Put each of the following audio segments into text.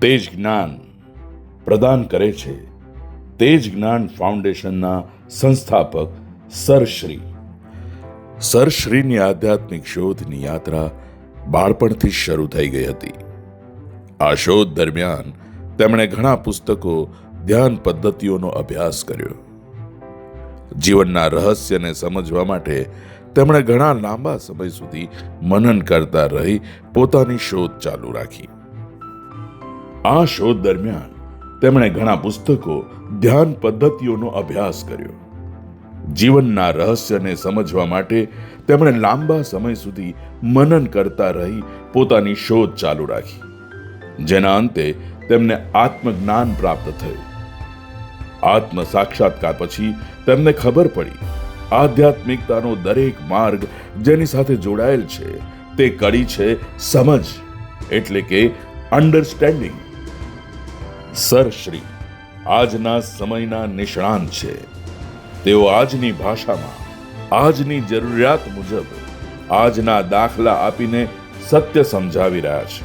તે જ જ્ઞાન પ્રદાન કરે છે. તે જ જ્ઞાન ફાઉન્ડેશનના સંસ્થાપક સરશ્રી. સરશ્રીની આધ્યાત્મિક શોધની યાત્રા બાળપણથી શરૂ થઈ ગઈ હતી. આ શોધ દરમિયાન તેમણે ઘણા પુસ્તકો, ધ્યાન પદ્ધતિઓનો અભ્યાસ કર્યો. જીવનના રહસ્યને સમજવા માટે તેમણે ઘણા લાંબા સમય સુધી મનન કરતા રહી પોતાની શોધ ચાલુ રાખી. આ શોધ દરમિયાન તેમણે ઘણા પુસ્તકો, ધ્યાન પદ્ધતિઓનો અભ્યાસ કર્યો. જીવનના રહસ્યને સમજવા માટે તેમણે લાંબા સમય સુધી મનન કરતા રહી પોતાની શોધ ચાલુ રાખી, જેના અંતે તેમને આત્મજ્ઞાન પ્રાપ્ત થયું. આત્મ સાક્ષાત્કાર પછી તેમને ખબર પડી, આધ્યાત્મિકતાનો દરેક માર્ગ જેની સાથે જોડાયેલ છે તે કડી છે સમજ, એટલે કે અન્ડરસ્ટેન્ડિંગ સર શ્રી, આજના સમયના નિષ્ણાંત છે. તેઓ આજની ભાષામાં, આજની જરૂરિયાત મુજબ, આજના દાખલા આપીને સત્ય સમજાવી રહ્યા છે.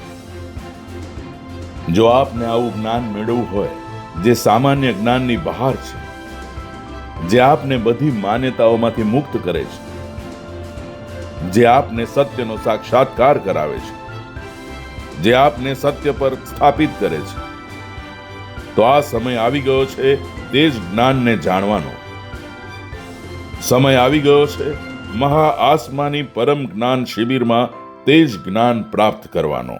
જો આપને આવું જ્ઞાન મેળવવું હોય, જે સામાન્ય જ્ઞાનની બહાર છે, જે આપને બધી માન્યતાઓમાંથી મુક્ત કરે છે, જે આપને સત્યનો સાક્ષાત્કાર કરાવે છે, જે આપને સત્ય પર સ્થાપિત કરે છે તો આ સમય આવી ગયો છે તે જ જ્ઞાનને જાણવાનો. સમય આવી ગયો છે મહા આસમાની પરમ જ્ઞાન શિબિરમાં તે જ જ્ઞાન પ્રાપ્ત કરવાનો.